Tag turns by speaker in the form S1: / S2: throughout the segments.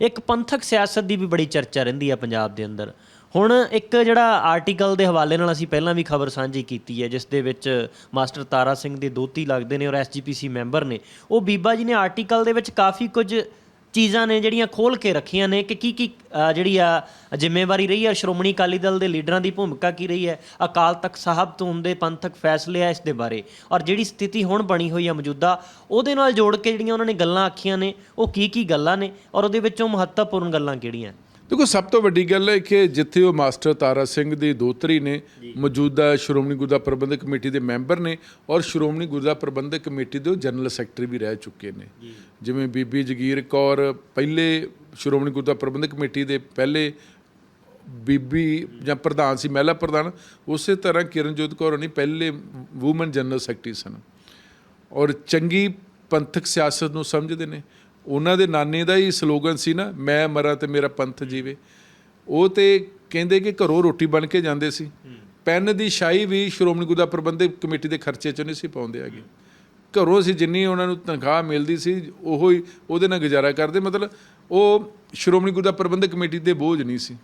S1: ਇੱਕ ਪੰਥਕ ਸਿਆਸਤ ਦੀ ਵੀ ਬੜੀ ਚਰਚਾ ਰਹਿੰਦੀ ਆ ਪੰਜਾਬ ਦੇ ਅੰਦਰ। ਹੁਣ ਇੱਕ ਜਿਹੜਾ ਆਰਟੀਕਲ ਦੇ ਹਵਾਲੇ ਨਾਲ ਅਸੀਂ ਪਹਿਲਾਂ ਵੀ ਖਬਰ ਸਾਂਝੀ ਕੀਤੀ ਹੈ, ਜਿਸ ਦੇ ਵਿੱਚ ਮਾਸਟਰ ਤਾਰਾ ਸਿੰਘ ਦੇ ਦੋਤੀ ਲੱਗਦੇ ਨੇ ਔਰ ਐਸਜੀਪੀਸੀ ਮੈਂਬਰ ਨੇ। ਉਹ ਬੀਬਾ ਜੀ ਨੇ ਆਰਟੀਕਲ ਦੇ ਵਿੱਚ ਕਾਫੀ ਕੁਝ ਚੀਜ਼ਾਂ ਨੇ ਜਿਹੜੀਆਂ ਖੋਲ ਕੇ ਰੱਖੀਆਂ ਨੇ ਕਿ ਕੀ ਕੀ ਜਿਹੜੀ ਆ ਜ਼ਿੰਮੇਵਾਰੀ ਰਹੀ ਹੈ ਸ਼੍ਰੋਮਣੀ ਅਕਾਲੀ ਦਲ ਦੇ ਲੀਡਰਾਂ ਦੀ ਭੂਮਿਕਾ ਕੀ ਰਹੀ ਹੈ, ਅਕਾਲ ਤਖਤ ਸਾਹਿਬ ਤੋਂ ਹੁੰਦੇ ਪੰਥਕ ਫੈਸਲੇ ਆ ਇਸ ਦੇ ਬਾਰੇ, ਔਰ ਜਿਹੜੀ ਸਥਿਤੀ ਹੁਣ ਬਣੀ ਹੋਈ ਹੈ ਮੌਜੂਦਾ, ਉਹਦੇ ਨਾਲ ਜੋੜ ਕੇ ਜਿਹੜੀਆਂ ਉਹਨਾਂ ਨੇ ਗੱਲਾਂ ਆਖੀਆਂ ਨੇ, ਉਹ ਕੀ ਕੀ ਗੱਲਾਂ ਨੇ, ਔਰ ਉਹਦੇ ਵਿੱਚੋਂ ਮਹੱਤਵਪੂਰਨ ਗੱਲਾਂ ਕਿਹੜੀਆਂ?
S2: ਦੇਖੋ ਸਭ ਤੋਂ ਵੱਡੀ ਗੱਲ ਹੈ ਕਿ ਜਿੱਥੇ ਉਹ ਮਾਸਟਰ ਤਾਰਾ ਸਿੰਘ ਦੀ ਦੋਤਰੀ ਨੇ ਮੌਜੂਦਾ ਸ਼੍ਰੋਮਣੀ ਗੁਰਦਾ ਪ੍ਰਬੰਧਕ ਕਮੇਟੀ ਦੇ ਮੈਂਬਰ ਨੇ ਔਰ ਸ਼੍ਰੋਮਣੀ ਗੁਰਦਾ ਪ੍ਰਬੰਧਕ ਕਮੇਟੀ ਦੇ ਜਨਰਲ ਸੈਕਟਰੀ ਵੀ ਰਹਿ ਚੁੱਕੇ ਨੇ। ਜਿਵੇਂ ਬੀਬੀ ਜਗੀਰ ਕੌਰ ਪਹਿਲੇ ਸ਼੍ਰੋਮਣੀ ਗੁਰਦਾ ਪ੍ਰਬੰਧਕ ਕਮੇਟੀ ਦੇ ਪਹਿਲੇ ਬੀਬੀ ਜਾਂ ਪ੍ਰਧਾਨ ਸੀ ਮਹਿਲਾ ਪ੍ਰਧਾਨ ਉਸੇ ਤਰ੍ਹਾਂ ਕਿਰਨਜੋਤ ਕੌਰ ਨਹੀਂ ਪਹਿਲੇ ਔਮਨ ਜਨਰਲ ਸੈਕਟਰੀ ਸਨ। ਔਰ ਚੰਗੀ ਪੰਥਕ ਸਿਆਸਤ ਨੂੰ ਸਮਝਦੇ ਨੇ ਉਹਨਾਂ ਦੇ ਨਾਨੇ ਦਾ ਹੀ ਸਲੋਗਨ ਸੀ ਨਾ, ਮੈਂ ਮਰਾਂ ਤੇ ਮੇਰਾ ਪੰਥ ਜੀਵੇ। ਉਹ ਤੇ ਕਹਿੰਦੇ ਕਿ ਘਰੋਂ ਰੋਟੀ ਬਣ ਕੇ ਜਾਂਦੇ ਸੀ। ਪੈਨ ਦੀ ਸ਼ਾਈ ਵੀ ਸ਼੍ਰੋਮਣੀ ਗੁਰਦਾ ਪ੍ਰਬੰਧਕ ਕਮੇਟੀ ਦੇ ਖਰਚੇ ਚੋਂ ਨਹੀਂ ਸੀ ਪਾਉਂਦੇ ਹੈਗੇ। ਘਰੋਂ ਸੀ ਜਿੰਨੀ ਉਹਨਾਂ ਨੂੰ ਤਨਖਾਹ ਮਿਲਦੀ ਸੀ, ਉਹੋ ਹੀ ਉਹਦੇ ਨਾਲ ਗੁਜ਼ਾਰਾ ਕਰਦੇ। ਮਤਲਬ ਉਹ ਸ਼੍ਰੋਮਣੀ ਗੁਰਦਾ ਪ੍ਰਬੰਧਕ ਕਮੇਟੀ ਦੇ ਬੋਝ ਨਹੀਂ ਸੀ।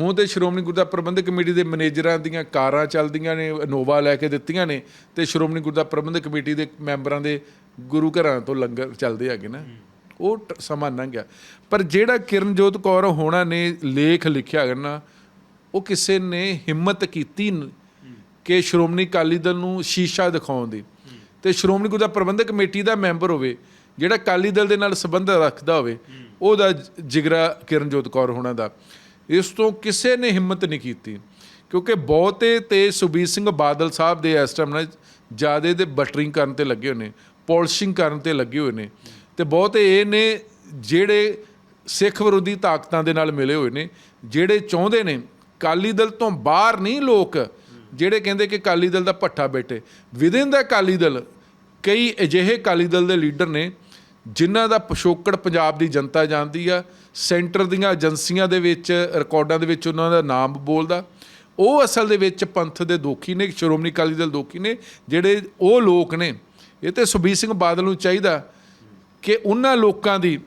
S2: ਹੁਣ ਤੇ ਸ਼੍ਰੋਮਣੀ ਗੁਰਦਾ ਪ੍ਰਬੰਧਕ ਕਮੇਟੀ ਦੇ ਮੈਨੇਜਰਾਂ ਦੀਆਂ ਕਾਰਾਂ ਚੱਲਦੀਆਂ ਨੇ, ਇਨੋਵਾ ਲੈ ਕੇ ਦਿੱਤੀਆਂ ਨੇ ਤੇ ਸ਼੍ਰੋਮਣੀ ਗੁਰਦਾ ਪ੍ਰਬੰਧਕ ਕਮੇਟੀ ਦੇ ਮੈਂਬਰਾਂ ਦੇ ਗੁਰੂ ਘਰਾਂ ਤੋਂ ਲੰਗਰ ਚੱਲਦੇ ਹੈਗੇ ਨਾ। ਉਹ ਟ- ਸਮਾਂ ਲੰਘ ਗਿਆ। ਪਰ ਜਿਹੜਾ ਕਿਰਨਜੋਤ ਕੌਰ ਹੋਣਾ ਨੇ ਲੇਖ ਲਿਖਿਆ ਹੈਗਾ ਨਾ, ਉਹ ਕਿਸੇ ਨੇ ਹਿੰਮਤ ਕੀਤੀ ਕਿ ਸ਼੍ਰੋਮਣੀ ਅਕਾਲੀ ਦਲ ਨੂੰ ਸ਼ੀਸ਼ਾ ਦਿਖਾਉਣ ਦੀ। ਤੇ ਸ਼੍ਰੋਮਣੀ ਗੁਰਦਾ ਪ੍ਰਬੰਧਕ ਕਮੇਟੀ ਦਾ ਮੈਂਬਰ ਹੋਵੇ, ਜਿਹੜਾ ਅਕਾਲੀ ਦਲ ਦੇ ਨਾਲ ਸੰਬੰਧ ਰੱਖਦਾ ਹੋਵੇ, ਉਹਦਾ ਜਿਗਰਾ ਕਿਰਨਜੋਤ ਕੌਰ ਹੋਣਾ ਦਾ। ਇਸ ਤੋਂ ਕਿਸੇ ਨੇ ਹਿੰਮਤ ਨਹੀਂ ਕੀਤੀ। ਕਿਉਂਕਿ ਬਹੁਤੇ ਤੇ ਸੁਬੀਰ ਸਿੰਘ ਬਾਦਲ ਸਾਹਿਬ ਦੇ ਇਸ ਟਾਈਮ ਨਾਲ ਜਿਆਦੇ ਦੇ ਬਟਰਿੰਗ ਕਰਨ ਤੇ ਲੱਗੇ ਹੋਏ ਨੇ, ਪਾਲਿਸ਼ਿੰਗ ਕਰਨ ਤੇ ਲੱਗੇ ਹੋਏ ਨੇ। ਤੇ ਬਹੁਤੇ ਇਹ ਨੇ ਜਿਹੜੇ ਸਿੱਖ ਵਿਰੋਧੀ ਤਾਕਤਾਂ ਦੇ ਨਾਲ ਮਿਲੇ ਹੋਏ ਨੇ, ਜਿਹੜੇ ਚਾਹੁੰਦੇ ਨੇ ਕਾਲੀ ਦਲ ਤੋਂ ਬਾਹਰ ਨਹੀਂ ਲੋਕ, ਜਿਹੜੇ ਕਹਿੰਦੇ ਕਿ ਕਾਲੀ ਦਲ ਦਾ ਪੱਠਾ ਬੈਠੇ। ਵਿਦਿਨ ਦਾ ਕਾਲੀ ਦਲ, ਕਈ ਅਜਿਹੇ ਕਾਲੀ ਦਲ ਦੇ ਲੀਡਰ ਨੇ, ਜਿਨ੍ਹਾਂ ਦਾ ਪਿਛੋਕੜ ਪੰਜਾਬ ਦੀ ਜਨਤਾ ਜਾਣਦੀ ਆ, ਸੈਂਟਰ ਦੀਆਂ ਏਜੰਸੀਆਂ ਦੇ ਵਿੱਚ, ਰਿਕਾਰਡਾਂ ਦੇ ਵਿੱਚ ਉਹਨਾਂ ਦਾ ਨਾਮ ਬੋਲਦਾ। ਉਹ ਅਸਲ ਦੇ ਵਿੱਚ ਪੰਥ ਦੇ ਦੋਖੀ ਨੇ, ਸ਼੍ਰੋਮਣੀ ਅਕਾਲੀ ਦਲ ਦੋਖੀ ਨੇ, ਜਿਹੜੇ ਉਹ ਲੋਕ ਨੇ। ਇਹ ਤੇ ਸੁਬੀਰ ਸਿੰਘ ਬਾਦਲ ਨੂੰ ਚਾਹੀਦਾ ਕਿ ਉਹਨਾਂ ਲੋਕਾਂ ਦੀ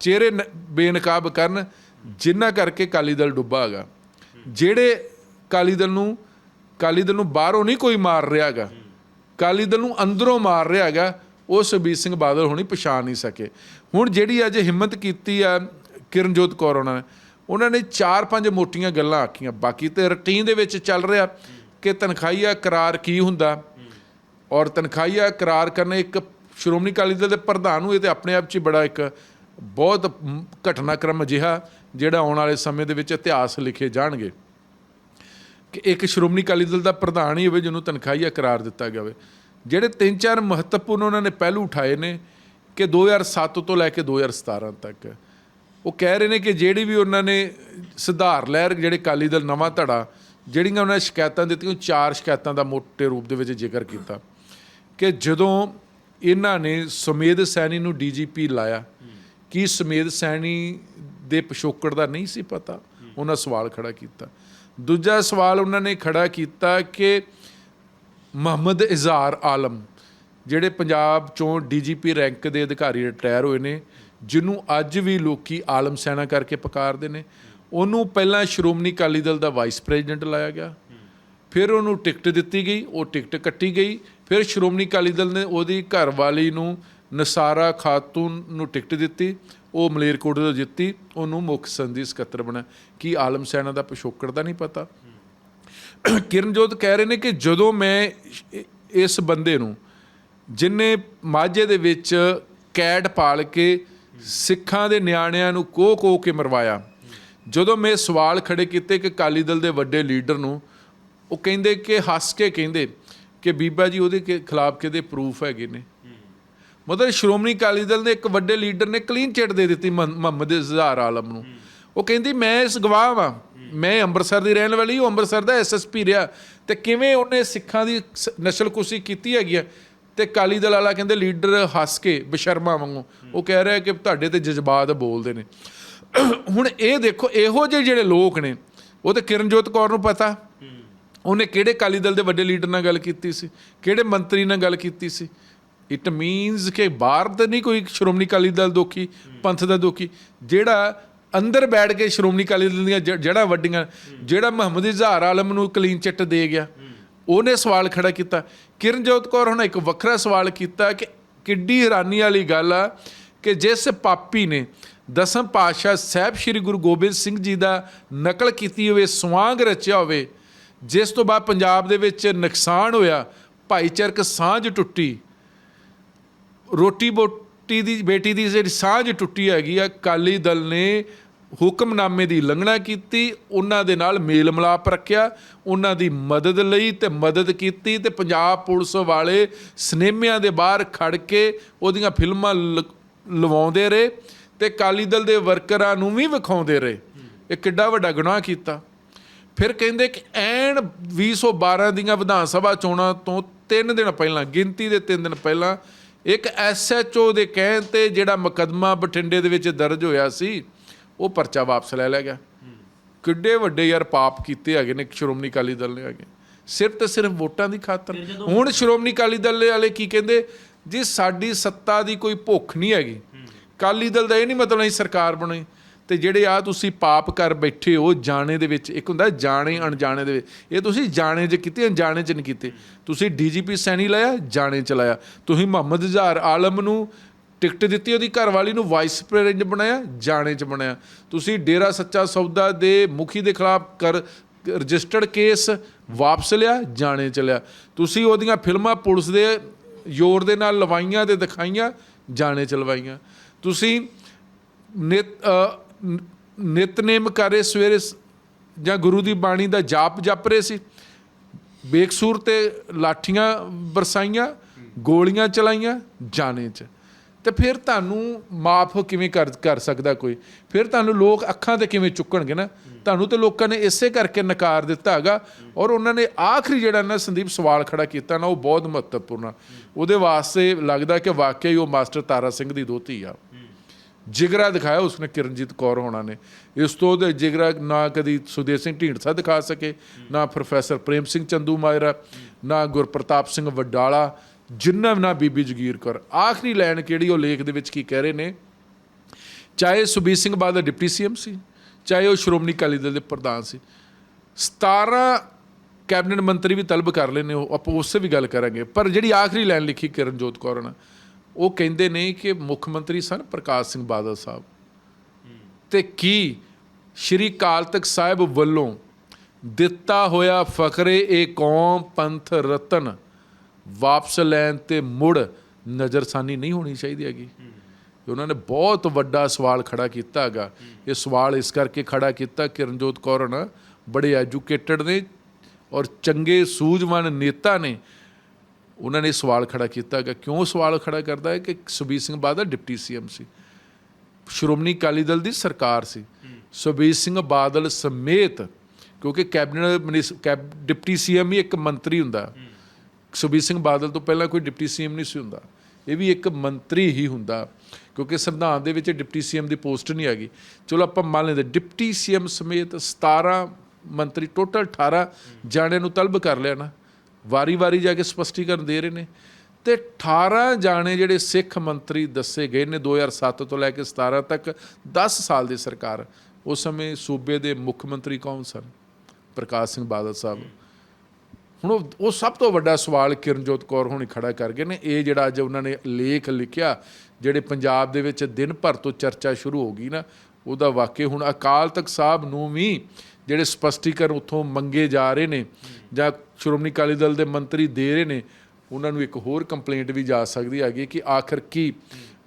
S2: ਚਿਹਰੇ ਨ- ਬੇਨਕਾਬ ਕਰਨ ਜਿਨ੍ਹਾਂ ਕਰਕੇ ਅਕਾਲੀ ਦਲ ਡੁੱਬਾ ਹੈਗਾ। ਜਿਹੜੇ ਅਕਾਲੀ ਦਲ ਨੂੰ, ਅਕਾਲੀ ਦਲ ਨੂੰ ਬਾਹਰੋਂ ਨਹੀਂ ਕੋਈ ਮਾਰ ਰਿਹਾ ਹੈਗਾ, ਅਕਾਲੀ ਦਲ ਨੂੰ ਅੰਦਰੋਂ ਮਾਰ ਰਿਹਾ ਹੈਗਾ, ਉਹ ਸੁਬੀਰ ਸਿੰਘ ਬਾਦਲ ਹੋਣੀ ਪਛਾਣ ਨਹੀਂ ਸਕੇ। ਹੁਣ ਜਿਹੜੀ ਅੱਜ ਹਿੰਮਤ ਕੀਤੀ ਆ ਕਿਰਨਜੋਤ ਕੌਰ ਉਹਨਾਂ ਨੇ ਉਹਨਾਂ ਨੇ ਚਾਰ ਪੰਜ ਮੋਟੀਆਂ ਗੱਲਾਂ ਆਖੀਆਂ, ਬਾਕੀ ਤੇ ਰੁਟੀਨ ਦੇ ਵਿੱਚ ਚੱਲ ਰਿਹਾ ਕਿ ਤਨਖਾਹੀਆ ਕਰਾਰ ਕੀ ਹੁੰਦਾ? ਔਰ ਤਨਖਾਹੀਆ ਕਰਾਰ ਕਰਨੇ ਇੱਕ ਸ਼੍ਰੋਮਣੀ ਅਕਾਲੀ ਦਲ ਦੇ ਪ੍ਰਧਾਨ ਨੂੰ ਇਹ ਤੇ ਆਪਣੇ ਆਪ 'ਚ ਹੀ ਬੜਾ ਇੱਕ ਬਹੁਤ ਘਟਨਾਕ੍ਰਮ ਅਜਿਹਾ ਜਿਹੜਾ ਆਉਣ ਵਾਲੇ ਸਮੇਂ ਦੇ ਵਿੱਚ ਇਤਿਹਾਸ ਲਿਖੇ ਜਾਣਗੇ। ਕਿ ਇੱਕ ਸ਼੍ਰੋਮਣੀ ਅਕਾਲੀ ਦਲ ਦਾ ਪ੍ਰਧਾਨ ਹੀ ਹੋਵੇ, ਜਿਹਨੂੰ ਤਨਖਾਹੀਆ ਕਰਾਰ ਦਿੱਤਾ ਗਿਆ ਹੋਵੇ। ਜਿਹੜੇ ਤਿੰਨ ਚਾਰ ਮਹੱਤਵਪੂਰਨ ਉਹਨਾਂ ਨੇ ਪਹਿਲੂ ਉਠਾਏ ਨੇ ਕਿ 2007 ਤੋਂ ਲੈ ਕੇ 2017 ਤੱਕ। ਉਹ ਕਹਿ ਰਹੇ ਨੇ ਕਿ ਜਿਹੜੀ ਵੀ ਉਹਨਾਂ ਨੇ ਸੁਧਾਰ ਲਹਿਰ, ਜਿਹੜੇ ਅਕਾਲੀ ਦਲ ਨਵਾਂ ਧੜਾ, ਜਿਹੜੀਆਂ ਉਹਨਾਂ ਨੇ ਸ਼ਿਕਾਇਤਾਂ ਦਿੱਤੀਆਂ ਚਾਰ ਸ਼ਿਕਾਇਤਾਂ ਦਾ ਮੋਟੇ ਰੂਪ ਦੇ ਵਿੱਚ ਜ਼ਿਕਰ ਕੀਤਾ। ਕਿ ਜਦੋਂ ਇਹਨਾਂ ਨੇ ਸੁਮੇਧ ਸੈਣੀ ਨੂੰ ਡੀਜੀਪੀ ਲਾਇਆ। ਕੀ ਸੁਮੇਧ ਸੈਣੀ ਦੇ ਪਿਛੋਕੜ ਦਾ ਨਹੀਂ ਸੀ ਪਤਾ? ਉਹਨਾਂ ਸਵਾਲ ਖੜਾ ਕੀਤਾ। ਦੂਜਾ ਸਵਾਲ ਉਹਨਾਂ ਨੇ ਖੜਾ ਕੀਤਾ ਕਿ ਮੁਹੰਮਦ ਇਜ਼ਹਾਰ ਆਲਮ ਜਿਹੜੇ ਪੰਜਾਬ ਚੋਂ ਡੀਜੀਪੀ ਰੈਂਕ ਦੇ ਅਧਿਕਾਰੀ ਰਿਟਾਇਰ ਹੋਏ ਨੇ ਜਿਹਨੂੰ ਅੱਜ ਵੀ ਲੋਕੀ ਆਲਮ ਸੈਨਾ ਕਰਕੇ ਪੁਕਾਰਦੇ ਨੇ ਉਹਨੂੰ ਪਹਿਲਾਂ ਸ਼੍ਰੋਮਣੀ ਅਕਾਲੀ ਦਲ ਦਾ ਵਾਈਸ ਪ੍ਰੈਜ਼ੀਡੈਂਟ ਲਾਇਆ ਗਿਆ। ਫਿਰ ਉਹਨੂੰ ਟਿਕਟ ਦਿੱਤੀ ਗਈ ਉਹ ਟਿਕਟ ਕੱਟੀ ਗਈ ਫਿਰ ਸ਼੍ਰੋਮਣੀ ਅਕਾਲੀ ਦਲ ਨੇ ਉਹਦੀ ਘਰਵਾਲੀ ਨੂੰ ਨਸਾਰਾ ਖਾਤੂਨ ਨੂੰ ਟਿਕਟ ਦਿੱਤੀ, ਉਹ ਮਲੇਰਕੋਟ ਤੋਂ ਜਿੱਤੀ, ਉਹਨੂੰ ਮੁੱਖ ਸੰਧੀ ਸਕੱਤਰ ਬਣਾ, ਕੀ ਆਲਮ ਸੈਨਾ ਦਾ ਪਿਛੋਕੜ ਦਾ ਨਹੀਂ ਪਤਾ? ਕਿਰਨਜੋਤ ਕਹਿ ਰਹੇ ਨੇ ਕਿ ਜਦੋਂ ਮੈਂ ਇਸ ਬੰਦੇ ਨੂੰ, ਜਿਨੇ ਮਾਝੇ ਦੇ ਵਿੱਚ ਕੈਦ ਪਾਲ ਕੇ ਸਿੱਖਾਂ ਦੇ ਨਿਆਣਿਆਂ ਨੂੰ ਕੋਹ ਕੋਹ ਕੇ ਮਰਵਾਇਆ, ਜਦੋਂ ਮੈਂ ਸਵਾਲ ਖੜੇ ਕੀਤੇ ਕਿ ਅਕਾਲੀ ਦਲ ਦੇ ਵੱਡੇ ਲੀਡਰ ਨੂੰ, ਉਹ ਕਹਿੰਦੇ ਕਿ ਹੱਸ ਕੇ ਕਹਿੰਦੇ ਕਿ ਬੀਬਾ ਜੀ ਉਹਦੇ ਕੇ ਖਿਲਾਫ ਕਿਹਦੇ ਪ੍ਰੂਫ ਹੈਗੇ ਨੇ? ਮਤਲਬ ਸ਼੍ਰੋਮਣੀ ਅਕਾਲੀ ਦਲ ਦੇ ਇੱਕ ਵੱਡੇ ਲੀਡਰ ਨੇ ਕਲੀਨ ਚਿੱਟ ਦੇ ਦਿੱਤੀ ਮੁਹੰ- ਮੁਹੰਮਦ ਇਜ਼ਹਾਰ ਆਲਮ ਨੂੰ। ਉਹ ਕਹਿੰਦੀ, ਮੈਂ ਇਸ ਗਵਾਹ ਵਾਂ। ਮੈਂ ਅੰਮ੍ਰਿਤਸਰ ਦੀ ਰਹਿਣ ਵਾਲੀ, ਉਹ ਅੰਮ੍ਰਿਤਸਰ ਦਾ ਐਸਐਸਪੀ ਰਿਹਾ। ਤੇ ਕਿਵੇਂ ਉਹਨੇ ਸਿੱਖਾਂ ਦੀ ਸ- ਨਸਲਕੁਸ਼ੀ ਕੀਤੀ ਹੈਗੀ ਆ? ਤੇ ਅਕਾਲੀ ਦਲ ਵਾਲਾ ਕਹਿੰਦੇ ਲੀਡਰ ਹੱਸ ਕੇ ਬਸ਼ਰਮਾ ਵਾਂਗੂ। ਉਹ ਕਹਿ ਰਿਹਾ ਕਿ ਤੁਹਾਡੇ ਤੇ ਜਜ਼ਬਾਤ ਬੋਲਦੇ ਨੇ। ਹੁਣ ਇਹ ਦੇਖੋ, ਇਹੋ ਜਿਹੇ ਜਿਹੜੇ ਲੋਕ ਨੇ, ਉਹ ਤੇ ਕਿਰਨਜੋਤ ਕੌਰ ਨੂੰ ਪਤਾ। ਉਹਨੇ ਕਿਹੜੇ ਅਕਾਲੀ ਦਲ ਦੇ ਵੱਡੇ ਲੀਡਰ ਨਾਲ ਗੱਲ ਕੀਤੀ ਸੀ? ਕਿਹੜੇ ਮੰਤਰੀ ਨਾਲ ਗੱਲ ਕੀਤੀ ਸੀ? ਇਟ ਮੀਨਸ ਕਿ ਬਾਹਰ ਤਾਂ ਨਹੀਂ ਕੋਈ ਸ਼੍ਰੋਮਣੀ ਅਕਾਲੀ ਦਲ ਦੋਖੀ, ਪੰਥ ਦਾ ਦੋਖੀ। ਜਿਹੜਾ ਅੰਦਰ ਬੈਠ ਕੇ ਸ਼੍ਰੋਮਣੀ ਅਕਾਲੀ ਦਲ ਦੀਆਂ ਜ- ਜੜ੍ਹਾਂ ਵੱਡੀਆਂ, ਜਿਹੜਾ ਮੁਹੰਮਦ ਇਜ਼ਹਾਰ ਆਲਮ ਨੂੰ ਕਲੀਨ ਚਿੱਟ ਦੇ ਗਿਆ। ਉਹਨੇ ਸਵਾਲ ਖੜਾ ਕੀਤਾ। ਕਿਰਨਜੋਤ ਕੌਰ ਹੁਣ ਇੱਕ ਵੱਖਰਾ ਸਵਾਲ ਕੀਤਾ ਕਿ ਕਿੱਡੀ ਹੈਰਾਨੀ ਵਾਲੀ ਗੱਲ ਆ ਕਿ ਜਿਸ ਪਾਪੀ ਨੇ ਦਸਮ ਪਾਤਸ਼ਾਹ ਸਾਹਿਬ ਸ੍ਰੀ ਗੁਰੂ ਗੋਬਿੰਦ ਸਿੰਘ ਜੀ ਦਾ ਨਕਲ ਕੀਤੀ ਹੋਵੇ ਸਵਾਂਗ ਰਚਿਆ ਹੋਵੇ ਜਿਸ ਤੋਂ ਬਾਅਦ ਪੰਜਾਬ ਦੇ ਵਿੱਚ ਨੁਕਸਾਨ ਹੋਇਆ, ਭਾਈਚਾਰਕ ਸਾਂਝ ਟੁੱਟੀ। ਰੋਟੀ ਬੋਟੀ ਦੀ, ਬੇਟੀ ਦੀ ਜਿਹੜੀ ਸਾਂਝ ਟੁੱਟੀ ਹੈਗੀ ਆ ਕਾਲੀ ਦਲ ਨੇ ਹੁਕਮਨਾਮੇ ਦੀ ਉਲੰਘਣਾ ਕੀਤੀ, ਉਹਨਾਂ ਦੇ ਨਾਲ ਮੇਲ ਮਿਲਾਪ ਰੱਖਿਆ, ਉਹਨਾਂ ਦੀ ਮਦਦ ਲਈ ਤੇ ਮਦਦ ਕੀਤੀ ਤੇ ਪੰਜਾਬ ਪੁਲਿਸ ਵਾਲੇ ਸਿਨੇਮਿਆਂ ਦੇ ਬਾਹਰ ਖੜ ਕੇ ਉਹਦੀਆਂ ਫਿਲਮਾਂ ਲ- ਲਵਾਉਂਦੇ ਰਹੇ ਤੇ ਕਾਲੀ ਦਲ ਦੇ ਵਰਕਰਾਂ ਨੂੰ ਵੀ ਵਿਖਾਉਂਦੇ ਰਹੇ। ਇਹ ਕਿੱਡਾ ਵੱਡਾ ਗੁਨਾਹ ਕੀਤਾ। ਫਿਰ ਕਹਿੰਦੇ ਕਿ ਐਨ 2012 ਦੀਆਂ ਵਿਧਾਨ ਸਭਾ ਚੋਣਾਂ ਤੋਂ 3 ਦਿਨ ਪਹਿਲਾਂ ਗਿਣਤੀ ਦੇ 3 ਦਿਨ ਪਹਿਲਾਂ ਇੱਕ ਐਸਐਚਓ ਦੇ ਕਹਿਣ ਤੇ ਜਿਹੜਾ ਮੁਕੱਦਮਾ ਬਠਿੰਡੇ ਦੇ ਵਿੱਚ ਦਰਜ ਹੋਇਆ ਸੀ ਉਹ ਪਰਚਾ ਵਾਪਸ ਲੈ ਲਿਆ ਗਿਆ। ਕਿੱਡੇ ਵੱਡੇ ਯਾਰ ਪਾਪ ਕੀਤੇ ਹੈਗੇ ਨੇ ਸ਼੍ਰੋਮਣੀ ਅਕਾਲੀ ਦਲ ਨੇ ਹੈਗੇ। ਸਿਰਫ ਤੇ ਸਿਰਫ ਵੋਟਾਂ ਦੀ ਖਾਤਰ। ਹੁਣ ਸ਼੍ਰੋਮਣੀ ਅਕਾਲੀ ਦਲ ਵਾਲੇ ਕੀ ਕਹਿੰਦੇ ਜੀ ਸਾਡੀ ਸੱਤਾ ਦੀ ਕੋਈ ਭੁੱਖ ਨਹੀਂ ਹੈਗੀ ਅਕਾਲੀ ਦਲ ਦਾ ਇਹ ਨਹੀਂ ਮਤਲਬ ਅਸੀਂ ਸਰਕਾਰ ਬਣੇ ਤੇ ਜਿਹੜੇ ਆ ਤੁਸੀਂ ਪਾਪ ਕਰ ਬੈਠੇ ਹੋ, ਜਾਣੇ ਦੇ ਵਿੱਚ, ਇੱਕ ਹੁੰਦਾ ਜਾਣੇ ਅਣਜਾਣੇ ਦੇ ਵਿੱਚ। ਇਹ ਤੁਸੀਂ ਜਾਣੇ 'ਚ ਕੀਤੇ ਅਣਜਾਣੇ 'ਚ ਨਹੀਂ ਕੀਤੇ। ਤੁਸੀਂ ਡੀਜੀਪੀ ਸੈਣੀ ਲਾਇਆ, ਜਾਣੇ 'ਚ ਲਾਇਆ। ਤੁਸੀਂ ਮੁਹੰਮਦ ਜ਼ਹਾਰ ਆਲਮ ਨੂੰ ਟਿਕਟ ਦਿੱਤੀ, ਉਹਦੀ ਘਰਵਾਲੀ ਨੂੰ ਵਾਈਸ ਪ੍ਰੈਜ਼ੀਡੈਂਟ ਬਣਾਇਆ, ਜਾਣੇ 'ਚ ਬਣਾਇਆ। ਤੁਸੀਂ ਡੇਰਾ ਸੱਚਾ ਸੌਦਾ ਦੇ ਮੁਖੀ ਦੇ ਖਿਲਾਫ ਕਰ, ਰਜਿਸਟਰਡ ਕੇਸ ਵਾਪਸ ਲਿਆ, ਜਾਣੇ 'ਚ ਲਿਆ। ਤੁਸੀਂ ਉਹਦੀਆਂ ਫਿਲਮਾਂ ਪੁਲਿਸ ਦੇ ਜ਼ੋਰ ਦੇ ਨਾਲ ਲਵਾਈਆਂ ਤੇ ਦਿਖਾਈਆਂ, ਜਾਣੇ 'ਚ ਲਵਾਈਆਂ। ਤੁਸੀਂ ਨਿਤ ਨਿਤਨੇਮ ਕਰੇ ਸਵੇਰੇ ਸ- ਜਾਂ ਗੁਰੂ ਦੀ ਬਾਣੀ ਦਾ ਜਾਪ ਜਪ ਰਹੇ ਸੀ। ਬੇਕਸੂਰ ਤੇ ਲਾਠੀਆਂ ਬਰਸਾਈਆਂ ਗੋਲੀਆਂ ਚਲਾਈਆਂ ਜਾਣੇ 'ਚ। ਤੇ ਫਿਰ ਤੁਹਾਨੂੰ ਮਾਫ ਕਿਵੇਂ ਕਰ ਕਰ ਸਕਦਾ ਕੋਈ? ਫਿਰ ਤੁਹਾਨੂੰ ਲੋਕ ਅੱਖਾਂ ਤੇ ਕਿਵੇਂ ਚੁੱਕਣਗੇ ਨਾ? ਤੁਹਾਨੂੰ ਤੇ ਲੋਕਾਂ ਨੇ ਇਸੇ ਕਰਕੇ ਨਕਾਰ ਦਿੱਤਾ ਹੈਗਾ ਔਰ ਉਹਨਾਂ ਨੇ ਆਖਰੀ ਜਿਹੜਾ ਨਾ ਸੰਦੀਪ ਸਵਾਲ ਖੜਾ ਕੀਤਾ ਨਾ, ਉਹ ਬਹੁਤ ਮਹੱਤਵਪੂਰਨ ਆ। ਉਹਦੇ ਵਾਸਤੇ ਲੱਗਦਾ ਕਿ ਵਾਕਿਆ ਹੀ ਉਹ ਮਾਸਟਰ ਤਾਰਾ ਸਿੰਘ ਦੀ ਦੋਤੀ ਆ। ਜਿਗਰਾ ਦਿਖਾਇਆ, ਉਸਨੇ ਕਿਰਨਜੀਤ ਕੌਰ ਹੋਣਾ ਨੇ। ਇਸ ਤੋਂ ਉਹਦੇ ਜਿਗਰਾ ਨਾ ਕਦੀ ਸੁਦੇਸ਼ ਸਿੰਘ ਢੀਂਡਸਾ ਦਿਖਾ ਸਕੇ, ਨਾ ਪ੍ਰੋਫੈਸਰ ਪ੍ਰੇਮ ਸਿੰਘ ਚੰਦੂ ਮਾਇਰਾ ਨਾ ਗੁਰਪ੍ਰਤਾਪ ਸਿੰਘ ਵਡਾਲਾ, ਜਿੰਨਾ ਵੀ ਨਾ ਬੀਬੀ ਜਗੀਰ ਕੌਰ। ਆਖਰੀ ਲਾਈਨ ਕਿਹੜੀ, ਉਹ ਲੇਖ ਦੇ ਵਿੱਚ ਕੀ ਕਹਿ ਰਹੇ ਨੇ? ਚਾਹੇ ਸੁਬੀਰ ਸਿੰਘ ਬਾਦਲ ਡਿਪਟੀ ਸੀਐਮ ਸੀ, ਚਾਹੇ ਉਹ ਸ਼੍ਰੋਮਣੀ ਅਕਾਲੀ ਦਲ ਦੇ ਪ੍ਰਧਾਨ ਸੀ। 17 ਕੈਬਨਿਟ ਮੰਤਰੀ ਵੀ ਤਲਬ ਕਰ ਲੈਨੇ ਉਹ ਆਪਾਂ ਉਸੇ ਵੀ ਗੱਲ ਕਰਾਂਗੇ। ਪਰ ਜਿਹੜੀ ਆਖਰੀ ਲਾਈਨ ਲਿਖੀ ਕਿਰਨਜੋਤ ਕੌਰ ਨੇ ਉਹ ਕਹਿੰਦੇ ਨੇ ਕਿ ਮੁੱਖ ਮੰਤਰੀ ਸਨ ਪ੍ਰਕਾਸ਼ ਸਿੰਘ ਬਾਦਲ ਸਾਹਿਬ। ਤੇ ਕੀ ਸ਼੍ਰੀ ਕਾਲ ਤਖਤ ਸਾਹਿਬ ਵੱਲੋਂ ਦਿੱਤਾ ਹੋਇਆ ਫਕਰੇ ਇਹ ਕੌਮ ਪੰਥ ਰਤਨ ਵਾਪਸ ਲੈਣ ਤੇ ਮੁੜ ਨਜ਼ਰਸਾਨੀ ਨਹੀਂ ਹੋਣੀ ਚਾਹੀਦੀ ਹੈਗੀ? ਉਹਨਾਂ ਨੇ ਬਹੁਤ ਵੱਡਾ ਸਵਾਲ ਖੜਾ ਕੀਤਾ ਹੈਗਾ। ਇਹ ਸਵਾਲ ਇਸ ਕਰਕੇ ਖੜਾ ਕੀਤਾ ਕਿਰਨਜੋਤ ਕੌਰ ਨਾ ਬੜੇ ਐਜੂਕੇਟਡ ਨੇ ਔਰ ਚੰਗੇ ਸੂਝਵਾਨ ਨੇਤਾ ਨੇ ਉਹਨਾਂ ਨੇ ਸਵਾਲ ਖੜਾ ਕੀਤਾ ਹੈਗਾ ਕਿਉਂ ਸਵਾਲ ਖੜਾ ਕਰਦਾ ਹੈ ਕਿ ਸੁਬੀਰ ਸਿੰਘ ਬਾਦਲ ਡਿਪਟੀ ਸੀਐਮ ਸੀ। ਸ਼੍ਰੋਮਣੀ ਅਕਾਲੀ ਦਲ ਦੀ ਸਰਕਾਰ ਸੀ। ਸੁਬੀਰ ਸਿੰਘ ਬਾਦਲ ਸਮੇਤ, ਕਿਉਂਕਿ ਕੈਬਨਿਟ ਮਿਨਿਸ, ਕੈਬ, ਡਿਪਟੀ ਸੀਐਮ ਹੀ ਇੱਕ ਮੰਤਰੀ ਹੁੰਦਾ। ਸੁਬੀਰ ਸਿੰਘ ਬਾਦਲ ਤੋਂ ਪਹਿਲਾਂ ਕੋਈ ਡਿਪਟੀ ਸੀਐਮ ਨਹੀਂ ਸੀ ਹੁੰਦਾ। ਇਹ ਵੀ ਇੱਕ ਮੰਤਰੀ ਹੀ ਹੁੰਦਾ, ਕਿਉਂਕਿ ਸੰਵਿਧਾਨ ਦੇ ਵਿੱਚ ਡਿਪਟੀ ਸੀਐਮ ਦੀ ਪੋਸਟ ਨਹੀਂ ਹੈਗੀ। ਚਲੋ ਆਪਾਂ ਮੰਨ ਲੈਂਦੇ, ਡਿਪਟੀ ਸੀਐਮ ਸਮੇਤ 17 ਮੰਤਰੀ, ਟੋਟਲ 18 ਜਾਣਿਆਂ ਨੂੰ ਤਲਬ ਕਰ ਲਿਆ ਨਾ। ਵਾਰੀ-ਵਾਰੀ ਜਾ ਕੇ ਸਪਸ਼ਟੀਕਰਨ ਦੇ ਰਹੇ ਨੇ। ਤੇ 18 ਜਾਣੇ ਜਿਹੜੇ ਸਿੱਖ ਮੰਤਰੀ ਦੱਸੇ ਗਏ ਨੇ 2007 ਤੋਂ ਲੈ ਕੇ 17 ਤੱਕ 10 ਸਾਲ ਦੀ ਸਰਕਾਰ। ਉਸ ਸਮੇਂ ਸੂਬੇ ਦੇ ਮੁੱਖ ਮੰਤਰੀ ਕੌਣ ਸਨ? ਪ੍ਰਕਾਸ਼ ਸਿੰਘ ਬਾਦਲ ਸਾਹਿਬ। ਹੁਣ ਉਹ ਉਹ ਸਭ ਤੋਂ ਵੱਡਾ ਸਵਾਲ ਕਿਰਨਜੋਤ ਕੌਰ ਹੋਣੀ ਖੜਾ ਕਰ ਗਏ ਨੇ। ਇਹ ਜਿਹੜਾ ਅੱਜ ਉਹਨਾਂ ਨੇ ਲੇਖ ਲਿਖਿਆ, ਜਿਹੜੇ ਪੰਜਾਬ ਦੇ ਵਿੱਚ ਦਿਨ ਭਰ ਤੋਂ ਚਰਚਾ ਸ਼ੁਰੂ ਹੋ ਗਈ ਨਾ, ਉਹਦਾ ਵਾਕਿਆ ਹੁਣ ਅਕਾਲ ਤਖਤ ਸਾਹਿਬ ਨੂੰ ਵੀ ਜਿਹੜੇ ਸਪਸ਼ਟੀਕਰਨ ਉੱਥੋਂ ਮੰਗੇ ਜਾ ਰਹੇ ਨੇ ਜਾਂ ਸ਼੍ਰੋਮਣੀ ਅਕਾਲੀ ਦਲ ਦੇ ਮੰਤਰੀ ਦੇ ਰਹੇ ਨੇ, ਉਹਨਾਂ ਨੂੰ ਇੱਕ ਹੋਰ ਕੰਪਲੇਂਟ ਵੀ ਜਾ ਸਕਦੀ ਹੈਗੀ ਕਿ ਆਖਰ ਕੀ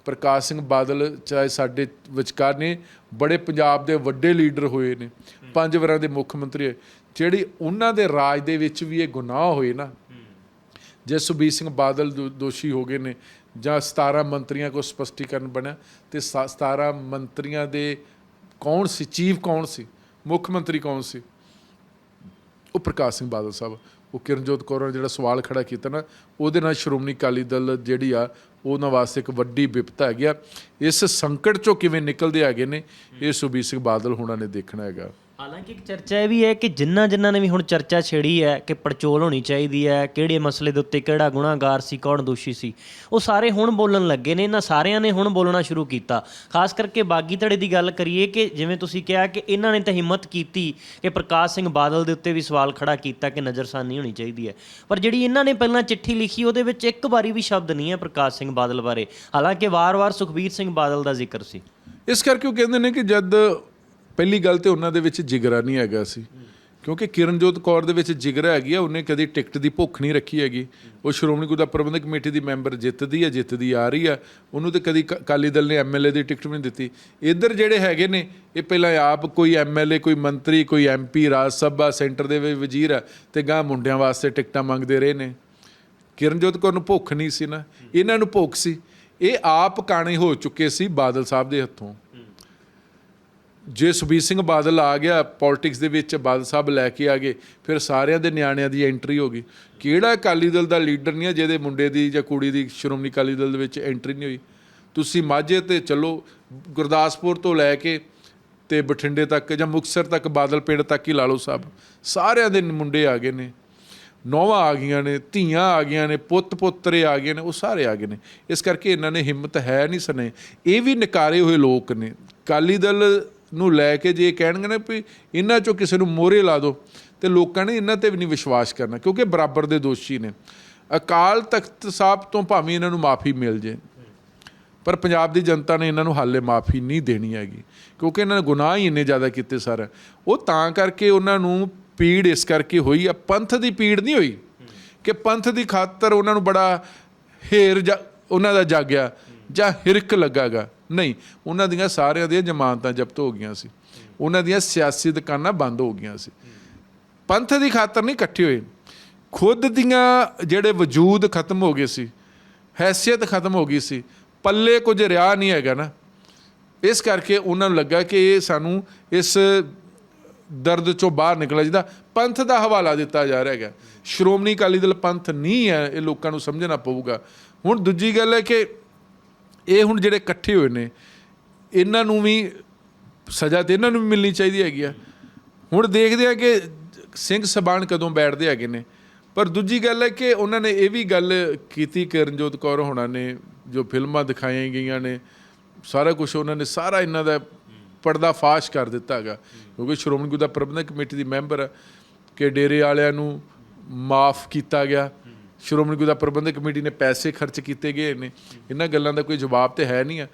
S2: ਪ੍ਰਕਾਸ਼ ਸਿੰਘ ਬਾਦਲ ਚਾਹੇ ਸਾਡੇ ਵਿਚਕਾਰ ਨੇ ਬੜੇ ਪੰਜਾਬ ਦੇ ਵੱਡੇ ਲੀਡਰ ਹੋਏ ਨੇ, ਪੰਜ ਵਾਰਾਂ ਦੇ ਮੁੱਖ ਮੰਤਰੀ ਹੋਏ, ਜਿਹੜੀ ਉਹਨਾਂ ਦੇ ਰਾਜ ਦੇ ਵਿੱਚ ਵੀ ਇਹ ਗੁਨਾਹ ਹੋਏ ਨਾ, ਜੇ ਸੁਬੀਰ ਸਿੰਘ ਬਾਦਲ ਦੋ- ਦੋਸ਼ੀ ਹੋ ਗਏ ਨੇ ਜਾਂ 17 ਮੰਤਰੀਆਂ ਕੋ ਸਪਸ਼ਟੀਕਰਨ ਬਣਿਆ, ਤੇ ਸ- 17 ਮੰਤਰੀਆਂ ਦੇ ਕੌਣ ਸੀ, ਚੀਫ ਕੌਣ ਸੀ? ਮੁੱਖ ਮੰਤਰੀ ਕੌਣ ਸੀ? ਉਹ ਪ੍ਰਕਾਸ਼ ਸਿੰਘ ਬਾਦਲ ਸਾਹਿਬ। ਉਹ ਕਿਰਨਜੋਤ ਕੌਰ ਨੇ ਜਿਹੜਾ ਸਵਾਲ ਖੜਾ ਕੀਤਾ ਨਾ, ਉਹਦੇ ਨਾਲ ਸ਼੍ਰੋਮਣੀ ਅਕਾਲੀ ਦਲ ਜਿਹੜੀ ਆ ਉਹਨਾਂ ਵਾਸਤੇ ਇੱਕ ਵੱਡੀ ਵਿਪਤਾ ਹੈਗੀ ਆ। ਇਸ ਸੰਕਟ ਚੋਂ ਕਿਵੇਂ ਨਿਕਲਦੇ ਹੈਗੇ ਨੇ, ਇਹ ਸੁਬੀਰ ਸਿੰਘ ਬਾਦਲ ਹੋਣਾ ਨੇ ਦੇਖਣਾ ਹੈਗਾ।
S1: ਹਾਲਾਂਕਿ ਇੱਕ ਚਰਚਾ ਇਹ ਵੀ ਹੈ ਕਿ ਜਿੰਨਾ ਜਿੰਨਾ ਨੇ ਵੀ ਹੁਣ ਚਰਚਾ ਛੇੜੀ ਹੈ ਕਿ ਪੜਚੋਲ ਹੋਣੀ ਚਾਹੀਦੀ ਹੈ, ਕਿਹੜੇ ਮਸਲੇ ਦੇ ਉੱਤੇ ਕਿਹੜਾ ਗੁਨਾਹਗਾਰ ਸੀ, ਕੌਣ ਦੋਸ਼ੀ ਸੀ, ਉਹ ਸਾਰੇ ਹੁਣ ਬੋਲਣ ਲੱਗੇ ਨੇ, ਇਹਨਾਂ ਸਾਰਿਆਂ ਨੇ ਹੁਣ ਬੋਲਣਾ ਸ਼ੁਰੂ ਕੀਤਾ। ਖਾਸ ਕਰਕੇ ਬਾਗੀ ਧੜੇ ਦੀ ਗੱਲ ਕਰੀਏ ਕਿ ਜਿਵੇਂ ਤੁਸੀਂ ਕਿਹਾ ਕਿ ਇਹਨਾਂ ਨੇ ਤਾਂ ਹਿੰਮਤ ਕੀਤੀ ਕਿ ਪ੍ਰਕਾਸ਼ ਸਿੰਘ ਬਾਦਲ ਦੇ ਉੱਤੇ ਵੀ ਸਵਾਲ ਖੜਾ ਕੀਤਾ ਕਿ ਨਜ਼ਰਸਾਨੀ ਹੋਣੀ ਚਾਹੀਦੀ ਹੈ। ਪਰ ਜਿਹੜੀ ਇਹਨਾਂ ਨੇ ਪਹਿਲਾਂ ਚਿੱਠੀ ਲਿਖੀ, ਉਹਦੇ ਵਿੱਚ ਇੱਕ ਵਾਰੀ ਵੀ ਸ਼ਬਦ ਨਹੀਂ ਹੈ ਪ੍ਰਕਾਸ਼ ਸਿੰਘ ਬਾਦਲ ਬਾਰੇ। ਹਾਲਾਂਕਿ ਵਾਰ-ਵਾਰ ਸੁਖਬੀਰ ਸਿੰਘ ਬਾਦਲ ਦਾ ਜ਼ਿਕਰ ਸੀ।
S2: ਇਸ ਕਰਕੇ ਉਹ ਕਹਿੰਦੇ ਨੇ ਕਿ ਜਦ ਪਹਿਲੀ ਗੱਲ ਤੇ ਉਹਨਾਂ ਦੇ ਵਿੱਚ ਜਿਗਰਾ ਨਹੀਂ ਹੈਗਾ ਸੀ। ਕਿਉਂਕਿ ਕਿਰਨਜੋਤ ਕੌਰ ਦੇ ਵਿੱਚ ਜਿਗਰਾ ਹੈਗੀ ਆ, ਉਹਨੇ ਕਦੀ ਟਿਕਟ ਦੀ ਭੁੱਖ ਨਹੀਂ ਰੱਖੀ ਹੈਗੀ। ਉਹ ਸ਼੍ਰੋਮਣੀ ਗੁਰਦੁਆਰਾ ਪ੍ਰਬੰਧਕ ਕਮੇਟੀ ਦੀ ਮੈਂਬਰ ਜਿੱਤਦੀ ਹੈ ਜਿੱਤਦੀ ਆ ਰਹੀ ਆ। ਉਹਨੂੰ ਤੇ ਕਦੀ ਕ- ਅਕਾਲੀ ਦਲ ਨੇ ਐਮਐਲਏ ਦੀ ਟਿਕਟ ਵੀ ਨਹੀਂ ਦਿੱਤੀ। ਇੱਧਰ ਜਿਹੜੇ ਹੈਗੇ ਨੇ, ਇਹ ਪਹਿਲਾਂ ਆਪ ਕੋਈ ਐਮਐਲਏ ਕੋਈ ਮੰਤਰੀ, ਕੋਈ ਐਮਪੀ ਰਾਜ ਸਭਾ, ਸੈਂਟਰ ਦੇ ਵਿੱਚ ਵਜ਼ੀਰ ਆ ਤੇ ਗਾਂ ਮੁੰਡਿਆਂ ਵਾਸਤੇ ਟਿਕਟਾਂ ਮੰਗਦੇ ਰਹੇ ਨੇ। ਕਿਰਨਜੋਤ ਕੌਰ ਨੂੰ ਭੁੱਖ ਨਹੀਂ ਸੀ ਨਾ। ਇਹਨਾਂ ਨੂੰ ਭੁੱਖ ਸੀ। ਇਹ ਆਪ ਕਾਣੇ ਹੋ ਚੁੱਕੇ ਸੀ ਬਾਦਲ ਸਾਹਿਬ ਦੇ ਹੱਥੋਂ। ਜੇ ਸੁਖਬੀਰ ਸਿੰਘ ਬਾਦਲ ਆ ਗਿਆ ਪੋਲਿਟਿਕਸ ਦੇ ਵਿੱਚ ਬਾਦਲ ਸਾਹਿਬ ਲੈ ਕੇ ਆ ਗਏ, ਫਿਰ ਸਾਰਿਆਂ ਦੇ ਨਿਆਣਿਆਂ ਦੀ ਐਂਟਰੀ ਹੋ ਗਈ। ਕਿਹੜਾ ਅਕਾਲੀ ਦਲ ਦਾ ਲੀਡਰ ਨਹੀਂ ਹੈ ਜਿਹਦੇ ਮੁੰਡੇ ਦੀ ਜਾਂ ਕੁੜੀ ਦੀ ਸ਼੍ਰੋਮਣੀ ਅਕਾਲੀ ਦਲ ਦੇ ਵਿੱਚ ਐਂਟਰੀ ਨਹੀਂ ਹੋਈ? ਤੁਸੀਂ ਮਾਝੇ ਤੇ ਚੱਲੋ, ਗੁਰਦਾਸਪੁਰ ਤੋਂ ਲੈ ਕੇ ਤੇ ਬਠਿੰਡੇ ਤੱਕ ਜਾਂ ਮੁਕਤਸਰ ਤੱਕ, ਬਾਦਲ ਪਿੰਡ ਤੱਕ ਹੀ ਲਾ ਲਓ ਸਭ। ਸਾਰਿਆਂ ਦੇ ਮੁੰਡੇ ਆ ਗਏ ਨੇ। ਨੌਵਾਂ ਆ ਗਈਆਂ ਨੇ, ਧੀਆਂ ਆ ਗਈਆਂ ਨੇ, ਪੁੱਤ ਪੁੱਤਰੇ ਆ ਗਏ ਨੇ, ਉਹ ਸਾਰੇ ਆ ਗਏ ਨੇ। ਇਸ ਕਰਕੇ ਇਹਨਾਂ ਨੇ ਹਿੰਮਤ ਹੈ ਨਹੀਂ ਸਨੇ। ਇਹ ਵੀ ਨਕਾਰੇ ਹੋਏ ਲੋਕ ਨੇ। ਕਾਲੀ ਦਲ ਨੂੰ ਲੈ ਕੇ ਜੇ ਇਹ ਕਹਿਣਗੇ ਨਾ ਵੀ ਇਹਨਾਂ ਚੋਂ ਕਿਸੇ ਨੂੰ ਮੋਹਰੇ ਲਾ ਦਿਓ, ਤੇ ਲੋਕਾਂ ਨੇ ਇਹਨਾਂ ਤੇ ਵੀ ਨਹੀਂ ਵਿਸ਼ਵਾਸ ਕਰਨਾ, ਕਿਉਂਕਿ ਬਰਾਬਰ ਦੇ ਦੋਸ਼ੀ ਨੇ। ਅਕਾਲ ਤਖਤ ਸਾਹਿਬ ਤੋਂ ਭਾਵੇਂ ਇਹਨਾਂ ਨੂੰ ਮਾਫੀ ਮਿਲ ਜੇ, ਪਰ ਪੰਜਾਬ ਦੀ ਜਨਤਾ ਨੇ ਇਹਨਾਂ ਨੂੰ ਹਾਲੇ ਮਾਫੀ ਨਹੀਂ ਦੇਣੀ ਹੈਗੀ, ਕਿਉਂਕਿ ਇਹਨਾਂ ਨੇ ਗੁਨਾਹ ਹੀ ਇੰਨੇ ਜ਼ਿਆਦਾ ਕੀਤੇ ਸਰ। ਉਹ ਤਾਂ ਕਰਕੇ ਉਹਨਾਂ ਨੂੰ ਪੀੜ ਇਸ ਕਰਕੇ ਹੋਈ ਆ, ਪੰਥ ਦੀ ਪੀੜ ਨਹੀਂ ਹੋਈ, ਕਿ ਪੰਥ ਦੀ ਖਾਤਰ ਉਹਨਾਂ ਨੂੰ ਬੜਾ ਹੇਰ ਜਾ- ਉਹਨਾਂ ਦਾ ਜਾਗਿਆ ਜਾਂ ਹਿਰਕ ਲੱਗਾਗਾ ਨਹੀਂ, ਉਹਨਾਂ ਦੀਆਂ ਸਾਰਿਆਂ ਦੀਆਂ ਜ਼ਮਾਨਤਾਂ ਜ਼ਬਤ ਹੋ ਗਈਆਂ ਸੀ। ਉਹਨਾਂ ਦੀਆਂ ਸਿਆਸੀ ਦੁਕਾਨਾਂ ਬੰਦ ਹੋ ਗਈਆਂ ਸੀ। ਪੰਥ ਦੀ ਖਾਤਰ ਨਹੀਂ, ਇਕੱਠੇ ਹੋਏ। ਖੁਦ ਦੀਆਂ ਜਿਹੜੇ ਵਜੂਦ ਖਤਮ ਹੋ ਗਏ ਸੀ, ਹੈਸੀਅਤ ਖਤਮ ਹੋ ਗਈ ਸੀ, ਪੱਲੇ ਕੁਝ ਰਿਆ ਨਹੀਂ ਹੈਗਾ ਨਾ। ਇਸ ਕਰਕੇ ਉਹਨਾਂ ਨੂੰ ਲੱਗਾ ਕਿ ਇਹ ਸਾਨੂੰ ਇਸ ਦਰਦ ਚੋਂ ਬਾਹਰ ਨਿਕਲਣਾ ਚਾਹੀਦਾ ਪੰਥ ਦਾ ਹਵਾਲਾ ਦਿੱਤਾ ਜਾ ਰਿਹਾ ਹੈਗਾ। ਸ਼੍ਰੋਮਣੀ ਅਕਾਲੀ ਦਲ ਪੰਥ ਨਹੀਂ ਹੈ, ਇਹ ਲੋਕਾਂ ਨੂੰ ਸਮਝਣਾ ਪਊਗਾ। ਹੁਣ ਦੂਜੀ ਗੱਲ ਹੈ ਕਿ ਇਹ ਹੁਣ ਜਿਹੜੇ ਇਕੱਠੇ ਹੋਏ ਨੇ, ਇਹਨਾਂ ਨੂੰ ਵੀ ਸਜ਼ਾ ਤੇ ਇਹਨਾਂ ਨੂੰ ਵੀ ਮਿਲਣੀ ਚਾਹੀਦੀ ਹੈਗੀ ਆ। ਹੁਣ ਦੇਖਦੇ ਆ ਕਿ ਸਿੰਘ ਸਬਾਨ ਕਦੋਂ ਬੈਠਦੇ ਹੈਗੇ ਨੇ। ਪਰ ਦੂਜੀ ਗੱਲ ਹੈ ਕਿ ਉਹਨਾਂ ਨੇ ਇਹ ਵੀ ਗੱਲ ਕੀਤੀ, ਕਰਨਜੋਤ ਕੌਰ ਹੋਣਾ ਨੇ, ਜੋ ਫਿਲਮਾਂ ਦਿਖਾਈਆਂ ਗਈਆਂ ਨੇ, ਸਾਰਾ ਕੁਝ ਉਹਨਾਂ ਨੇ, ਸਾਰਾ ਇਹਨਾਂ ਦਾ ਪਰਦਾ ਫਾਸ਼ ਕਰ ਦਿੱਤਾ ਹੈਗਾ। ਕਿਉਂਕਿ ਸ਼੍ਰੋਮਣੀ ਗੁਰਦੁਆਰਾ ਪ੍ਰਬੰਧਕ ਕਮੇਟੀ ਦੀ ਮੈਂਬਰ ਹੈ ਕਿ ਡੇਰੇ ਵਾਲਿਆਂ ਨੂੰ ਮਾਫ ਕੀਤਾ ਗਿਆ। ਸ਼੍ਰੋਮਣੀ ਗੁਰਦੁਆਰਾ ਪ੍ਰਬੰਧਕ ਕਮੇਟੀ ਨੇ ਪੈਸੇ ਖਰਚ ਕੀਤੇ ਗਏ ਨੇ। ਇਹਨਾਂ ਗੱਲਾਂ ਦਾ ਕੋਈ ਜਵਾਬ ਤੇ ਹੈ ਨਹੀਂ ਆ।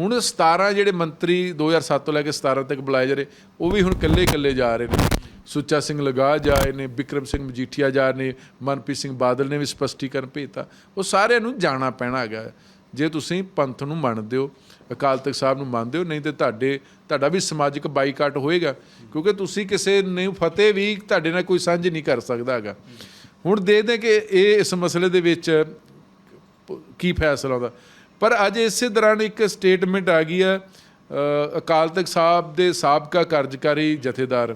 S2: ਹੁਣ 17 ਜਿਹੜੇ ਮੰਤਰੀ 2007 ਤੋਂ ਲੈ ਕੇ 17 ਤੱਕ ਬੁਲਾਏ ਜਾ ਰਹੇ, ਉਹ ਵੀ ਹੁਣ ਇਕੱਲੇ ਇਕੱਲੇ ਜਾ ਰਹੇ ਨੇ। ਸੁੱਚਾ ਸਿੰਘ ਲਗਾ ਜਾ ਰਹੇ ਨੇ, ਬਿਕਰਮ ਸਿੰਘ ਮਜੀਠੀਆ ਜਾ ਰਹੇ ਨੇ, ਮਨਪ੍ਰੀਤ ਸਿੰਘ ਬਾਦਲ ਨੇ ਵੀ ਸਪਸ਼ਟੀਕਰਨ ਭੇਜਤਾ। ਉਹ ਸਾਰਿਆਂ ਨੂੰ ਜਾਣਾ ਪੈਣਾ ਹੈਗਾ। ਜੇ ਤੁਸੀਂ ਪੰਥ ਨੂੰ ਮੰਨਦੇ ਹੋ, ਅਕਾਲ ਤਖਤ ਸਾਹਿਬ ਨੂੰ ਮੰਨਦੇ ਹੋ, ਨਹੀਂ ਤੇ ਤੁਹਾਡੇ, ਤੁਹਾਡਾ ਵੀ ਸਮਾਜਿਕ ਬਾਈਕਾਟ ਹੋਏਗਾ। ਕਿਉਂਕਿ ਤੁਸੀਂ ਕਿਸੇ ਨੂੰ ਫਤਿਹ ਵੀ ਤੁਹਾਡੇ ਨਾਲ ਕੋਈ ਸਾਂਝ ਨਹੀਂ ਕਰ ਸਕਦਾ ਹੈਗਾ। ਹੁਣ ਦੇਖਦੇ ਕਿ ਇਹ ਇਸ ਮਸਲੇ ਦੇ ਵਿੱਚ ਕੀ ਫੈਸਲਾ ਹੁੰਦਾ। ਪਰ ਅੱਜ ਇਸੇ ਦੌਰਾਨ ਇੱਕ ਸਟੇਟਮੈਂਟ ਆ ਗਈ ਹੈ ਅਕਾਲ ਤਖਤ ਸਾਹਿਬ ਦੇ ਸਾਬਕਾ ਕਾਰਜਕਾਰੀ ਜਥੇਦਾਰ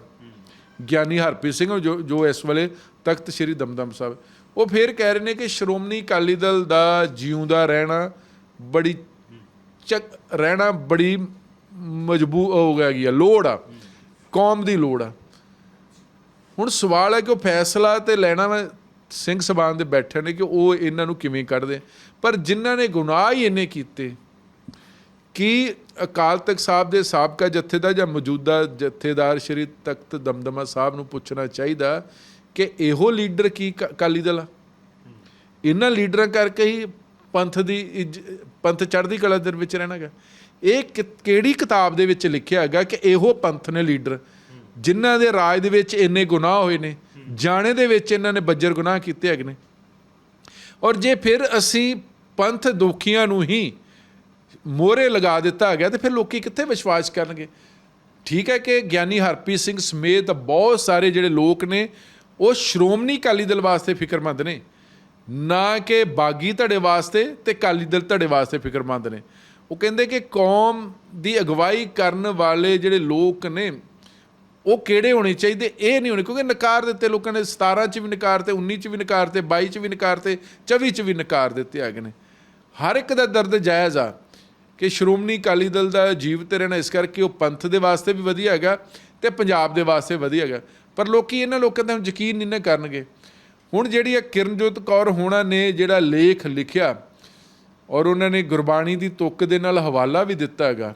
S2: ਗਿਆਨੀ ਹਰਪ੍ਰੀਤ ਸਿੰਘ ਜੋ ਜੋ ਇਸ ਵੇਲੇ ਤਖਤ ਸ੍ਰੀ ਦਮਦਮ ਸਾਹਿਬ। ਉਹ ਫੇਰ ਕਹਿ ਰਹੇ ਨੇ ਕਿ ਸ਼੍ਰੋਮਣੀ ਅਕਾਲੀ ਦਲ ਦਾ ਜਿਉਂਦਾ ਰਹਿਣਾ ਬੜੀ ਚੱਕ, ਰਹਿਣਾ ਬੜੀ ਮਜਬੂਰ ਹੋ ਗਿਆ ਗਿਆ ਲੋੜ ਆ। ਕੌਮ ਦੀ ਲੋੜ ਆ। ਹੁਣ ਸਵਾਲ ਹੈ ਕਿ ਉਹ ਫੈਸਲਾ ਤੇ ਲੈਣਾ ਵਾ, ਸਿੰਘ ਸਭਾਨ ਦੇ ਬੈਠੇ ਨੇ ਕਿ ਉਹ ਇਹਨਾਂ ਨੂੰ ਕਿਵੇਂ ਕੱਢਦੇ? ਪਰ ਜਿਨ੍ਹਾਂ ਨੇ ਗੁਨਾਹ ਹੀ ਇੰਨੇ ਕੀਤੇ, ਕਿ ਅਕਾਲ ਤਖਤ ਸਾਹਿਬ ਦੇ ਸਾਬਕਾ ਜਥੇਦਾਰ ਜਾਂ ਮੌਜੂਦਾ ਜਥੇਦਾਰ ਸ਼੍ਰੀ ਤਖਤ ਦਮਦਮਾ ਸਾਹਿਬ ਨੂੰ ਪੁੱਛਣਾ ਚਾਹੀਦਾ ਕਿ ਇਹੋ ਲੀਡਰ ਕੀ ਕ- ਅਕਾਲੀ ਦਲ ਆ? ਇਹਨਾਂ ਲੀਡਰਾਂ ਕਰਕੇ ਹੀ ਪੰਥ ਦੀ ਇੱਜ- ਪੰਥ ਚੜ੍ਹਦੀ ਕਲਾ ਦੇ ਵਿੱਚ ਰਹਿਣਾਗਾ ਇਹ ਕਿਹੜੀ ਕਿਤਾਬ ਦੇ ਵਿੱਚ ਲਿਖਿਆ ਹੈਗਾ ਕਿ ਇਹੋ ਪੰਥ ਨੇ ਲੀਡਰ? ਜਿਨ੍ਹਾਂ ਦੇ ਰਾਜ ਦੇ ਵਿੱਚ ਇੰਨੇ ਗੁਨਾਹ ਹੋਏ ਨੇ, ਜਾਣੇ ਦੇ ਵਿੱਚ ਇਹਨਾਂ ਨੇ ਬੱਜਰ ਗੁਨਾਹ ਕੀਤੇ ਹੈਗੇ ਨੇ। ਔਰ ਜੇ ਫਿਰ ਅਸੀਂ ਪੰਥ ਦੋਖੀਆਂ ਨੂੰ ਹੀ ਮੋਹਰੇ ਲਗਾ ਦਿੱਤਾ ਗਿਆ, ਤੇ ਫਿਰ ਲੋਕੀ ਕਿੱਥੇ ਵਿਸ਼ਵਾਸ ਕਰਨਗੇ? ਠੀਕ ਹੈ ਕਿ ਗਿਆਨੀ ਹਰਪ੍ਰੀਤ ਸਿੰਘ ਸਮੇਤ ਬਹੁਤ ਸਾਰੇ ਜਿਹੜੇ ਲੋਕ ਨੇ, ਉਹ ਸ਼੍ਰੋਮਣੀ ਅਕਾਲੀ ਦਲ ਵਾਸਤੇ ਫਿਕਰਮੰਦ ਨੇ। ਨਾ ਕਿ ਬਾਗੀ ਧੜੇ ਵਾਸਤੇ ਤੇ ਅਕਾਲੀ ਦਲ ਧੜੇ ਵਾਸਤੇ ਫਿਕਰਮੰਦ ਨੇ। ਉਹ ਕਹਿੰਦੇ ਕਿ ਕੌਮ ਦੀ ਅਗਵਾਈ ਕਰਨ ਵਾਲੇ ਜਿਹੜੇ ਲੋਕ ਨੇ ਉਹ ਕਿਹੜੇ ਹੋਣੇ ਚਾਹੀਦੇ? ਇਹ ਨਹੀਂ ਹੋਣੇ, ਕਿਉਂਕਿ ਨਕਾਰ ਦਿੱਤੇ ਲੋਕਾਂ ਨੇ 17 ਚ ਵੀ ਨਕਾਰ ਤੇ 19 ਚ ਵੀ ਨਕਾਰ ਤੇ 22 ਚ ਵੀ ਨਕਾਰ ਤੇ 24 ਚ ਵੀ ਨਕਾਰ ਦਿੱਤੇ ਹੈਗੇ ਨੇ। ਹਰ ਇੱਕ ਦਾ ਦਰਦ ਜਾਇਜ਼ ਆ ਕਿ ਸ਼੍ਰੋਮਣੀ ਅਕਾਲੀ ਦਲ ਦਾ ਜੀਵਤ ਰਹਿਣਾ, ਇਸ ਕਰਕੇ ਉਹ ਪੰਥ ਦੇ ਵਾਸਤੇ ਵੀ ਵਧੀਆ ਹੈਗਾ ਤੇ ਪੰਜਾਬ ਦੇ ਵਾਸਤੇ ਵਧੀਆ ਹੈਗਾ। ਪਰ ਲੋਕੀ ਇਹਨਾਂ ਲੋਕਾਂ ਦਾ ਯਕੀਨ ਨਹੀਂ ਨਾ ਕਰਨਗੇ। ਹੁਣ ਜਿਹੜੀ ਇਹ ਕਿਰਨਜੋਤ ਕੌਰ ਹੋਣਾ ਨੇ ਜਿਹੜਾ ਲੇਖ ਲਿਖਿਆ ਔਰ ਉਹਨਾਂ ਨੇ ਗੁਰਬਾਣੀ ਦੀ ਤੁੱਕ ਦੇ ਨਾਲ ਹਵਾਲਾ ਵੀ ਦਿੱਤਾ ਹੈਗਾ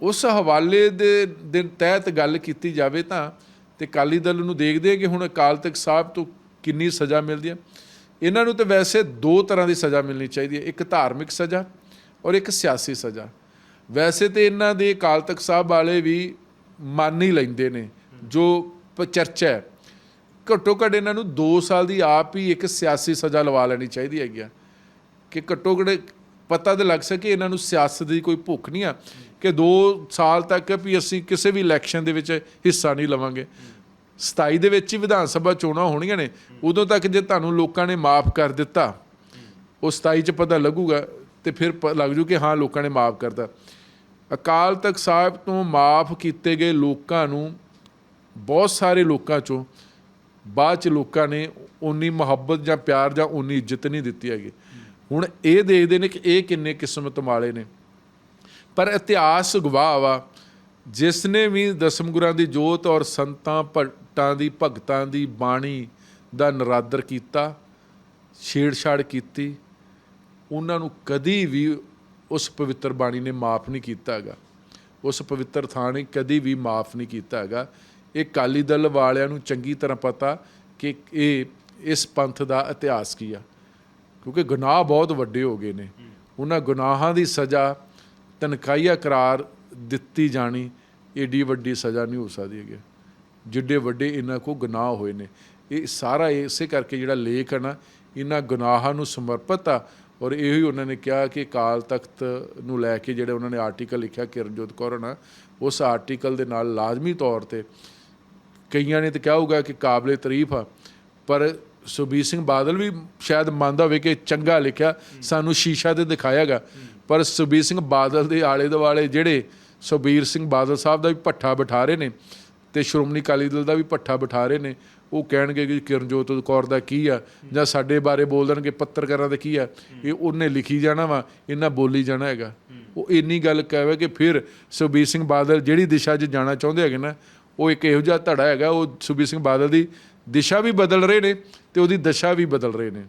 S2: ਉਸ ਹਵਾਲੇ ਦੇ ਦੇ ਤਹਿਤ ਗੱਲ ਕੀਤੀ ਜਾਵੇ ਤਾਂ ਤੇ ਕਾਲੀ ਦਲ ਨੂੰ ਦੇਖਦੇ ਆ ਕਿ ਹੁਣ ਅਕਾਲ ਤਖਤ ਸਾਹਿਬ ਤੋਂ ਕਿੰਨੀ ਸਜ਼ਾ ਮਿਲਦੀ ਹੈ। ਇਹਨਾਂ ਨੂੰ ਤਾਂ ਵੈਸੇ ਦੋ ਤਰ੍ਹਾਂ ਦੀ ਸਜ਼ਾ ਮਿਲਣੀ ਚਾਹੀਦੀ ਹੈ, ਇੱਕ ਧਾਰਮਿਕ ਸਜ਼ਾ ਔਰ ਇੱਕ ਸਿਆਸੀ ਸਜ਼ਾ। ਵੈਸੇ ਤੇ ਇਹਨਾਂ ਦੇ ਅਕਾਲ ਤਖਤ ਸਾਹਿਬ ਵਾਲੇ ਵੀ ਮੰਨ ਹੀ ਲੈਂਦੇ ਨੇ, ਜੋ ਚਰਚਾ ਹੈ। ਘੱਟੋ ਘੱਟ ਇਹਨਾਂ ਨੂੰ 2 ਸਾਲ ਦੀ ਆਪ ਹੀ ਇੱਕ ਸਿਆਸੀ ਸਜ਼ਾ ਲਵਾ ਲੈਣੀ ਚਾਹੀਦੀ ਹੈਗੀ ਆ। ਕਿ ਘੱਟੋ ਘੱਟ ਪਤਾ ਤੇ ਲੱਗ ਸਕੇ ਇਹਨਾਂ ਨੂੰ ਸਿਆਸਤ ਦੀ ਕੋਈ ਭੁੱਖ ਨਹੀਂ ਆ। ਕਿ 2 ਸਾਲ ਤੱਕ ਵੀ ਅਸੀਂ ਕਿਸੇ ਵੀ ਇਲੈਕਸ਼ਨ ਦੇ ਵਿੱਚ ਹਿੱਸਾ ਨਹੀਂ ਲਵਾਂਗੇ। 27 ਦੇ ਵਿੱਚ ਹੀ ਵਿਧਾਨ ਸਭਾ ਚੋਣਾਂ ਹੋਣੀਆਂ ਨੇ। ਉਦੋਂ ਤੱਕ ਜੇ ਤੁਹਾਨੂੰ ਲੋਕਾਂ ਨੇ ਮਾਫ ਕਰ ਦਿੱਤਾ, ਉਹ 27 ਚ ਪਤਾ ਲੱਗੂਗਾ ਤੇ ਫਿਰ ਪ- ਲੱਗ ਜੂ ਕਿ ਹਾਂ, ਲੋਕਾਂ ਨੇ ਮਾਫ ਕਰਤਾ। ਅਕਾਲ ਤਖਤ ਸਾਹਿਬ ਤੋਂ ਮਾਫ ਕੀਤੇ ਗਏ ਲੋਕਾਂ ਨੂੰ, ਬਹੁਤ ਸਾਰੇ ਲੋਕਾਂ ਚੋਂ ਬਾਅਦ ਚ ਲੋਕਾਂ ਨੇ ਉਨੀ ਮੁਹੱਬਤ ਜਾਂ ਪਿਆਰ ਜਾਂ ਉਨੀ ਇੱਜ਼ਤ ਨਹੀਂ ਦਿੱਤੀ ਹੈਗੀ। ਹੁਣ ਇਹ ਦੇਖਦੇ ਨੇ ਕਿ ਇਹ ਕਿੰਨੇ ਕਿਸਮਤ ਵਾਲੇ ਨੇ। ਪਰ ਇਤਿਹਾਸ ਗਵਾਹ ਵਾ ਜਿਸ ਨੇ ਵੀ ਦਸਮ ਗੁਰਾਂ ਦੀ ਜੋਤ ਔਰ ਸੰਤਾਂ, ਭੱਟਾਂ ਦੀ, ਭਗਤਾਂ ਦੀ ਬਾਣੀ ਦਾ ਨਰਾਦਰ ਕੀਤਾ, ਛੇੜਛਾੜ ਕੀਤੀ, ਉਹਨਾਂ ਨੂੰ ਕਦੀ ਵੀ ਉਸ ਪਵਿੱਤਰ ਬਾਣੀ ਨੇ ਮਾਫ ਨਹੀਂ ਕੀਤਾ ਹੈਗਾ। ਉਸ ਪਵਿੱਤਰ ਥਾਂ ਨੇ ਕਦੀ ਵੀ ਮਾਫ ਨਹੀਂ ਕੀਤਾ ਹੈਗਾ। ਇਹ ਕਾਲੀ ਦਲ ਵਾਲਿਆਂ ਨੂੰ ਚੰਗੀ ਤਰ੍ਹਾਂ ਪਤਾ ਕਿ ਇਹ ਇਸ ਪੰਥ ਦਾ ਇਤਿਹਾਸ ਕੀ ਆ। ਕਿਉਂਕਿ ਗੁਨਾਹ ਬਹੁਤ ਵੱਡੇ ਹੋ ਗਏ ਨੇ। ਉਹਨਾਂ ਗੁਨਾਹਾਂ ਦੀ ਸਜ਼ਾ ਤਨਖਾਹੀਆ ਕਰਾਰ ਦਿੱਤੀ ਜਾਣੀ, ਏਡੀ ਵੱਡੀ ਸਜ਼ਾ ਨਹੀਂ ਹੋ ਸਕਦੀ ਹੈਗੀ। ਜਿੱਡੇ ਵੱਡੇ ਇਹਨਾਂ ਕੋ ਗੁਨਾਹ ਹੋਏ ਨੇ। ਇਹ ਸਾਰਾ ਇਸੇ ਕਰਕੇ ਜਿਹੜਾ ਲੇਖ ਹੈ ਨਾ, ਇਹਨਾਂ ਗੁਨਾਹਾਂ ਨੂੰ ਸਮਰਪਿਤ ਆ ਔਰ ਇਹੋ ਹੀ ਉਹਨਾਂ ਨੇ ਕਿਹਾ ਕਿ ਕਾਲ ਤਖਤ ਨੂੰ ਲੈ ਕੇ ਜਿਹੜੇ ਉਹਨਾਂ ਨੇ ਆਰਟੀਕਲ ਲਿਖਿਆ, ਕਿਰਨਜੋਤ ਕੌਰ ਨਾ ਉਸ ਆਰਟੀਕਲ ਦੇ ਨਾਲ ਲਾਜ਼ਮੀ ਤੌਰ ਤੇ ਕਈਆਂ ਨੇ ਤਾਂ ਕਿਹਾ ਹੋਊਗਾ ਕਿ ਕਾਬਲੇ ਤਾਰੀਫ ਆ, ਪਰ ਸੁਬੀਰ ਸਿੰਘ ਬਾਦਲ ਵੀ ਸ਼ਾਇਦ ਮੰਨਦਾ ਹੋਵੇ ਕਿ ਚੰਗਾ ਲਿਖਿਆ, ਸਾਨੂੰ ਸ਼ੀਸ਼ਾ ਤੇ ਦਿਖਾਇਆਗਾ। ਪਰ ਸੁਬੀਰ ਸਿੰਘ ਬਾਦਲ ਦੇ ਆਲੇ ਦੁਆਲੇ ਜਿਹੜੇ ਸੁਬੀਰ ਸਿੰਘ ਬਾਦਲ ਸਾਹਿਬ ਦਾ ਵੀ ਪੱਠਾ ਬਿਠਾ ਰਹੇ ਨੇ ਤੇ ਸ਼੍ਰੋਮਣੀ ਅਕਾਲੀ ਦਲ ਦਾ ਵੀ ਪੱਠਾ ਬਿਠਾ ਰਹੇ ਨੇ, ਉਹ ਕਹਿਣਗੇ ਕਿ ਕਿਰਨਜੋਤ ਕੌਰ ਦਾ ਕੀ ਆ ਜਾਂ ਸਾਡੇ ਬਾਰੇ ਬੋਲ ਦੇਣਗੇ, ਪੱਤਰਕਾਰਾਂ ਦਾ ਕੀ ਆ, ਇਹ ਉਹਨੇ ਲਿਖੀ ਜਾਣਾ ਵਾ ਇਹਨਾਂ ਬੋਲੀ ਜਾਣਾ ਹੈਗਾ। ਉਹ ਇੰਨੀ ਗੱਲ ਕਹਵੇ ਕਿ ਫਿਰ ਸੁਬੀਰ ਸਿੰਘ ਬਾਦਲ ਜਿਹੜੀ ਦਿਸ਼ਾ 'ਚ ਜਾਣਾ ਚਾਹੁੰਦੇ ਹੈਗੇ ਨਾ, ਉਹ ਇੱਕ ਇਹੋ ਜਿਹਾ ਧੜਾ ਹੈਗਾ, ਉਹ ਸੁਬੀਰ ਸਿੰਘ ਬਾਦਲ ਦੀ ਦਿਸ਼ਾ ਵੀ ਬਦਲ ਰਹੇ ਨੇ ਤੇ ਉਹਦੀ ਦਸ਼ਾ ਵੀ ਬਦਲ ਰਹੇ ਨੇ।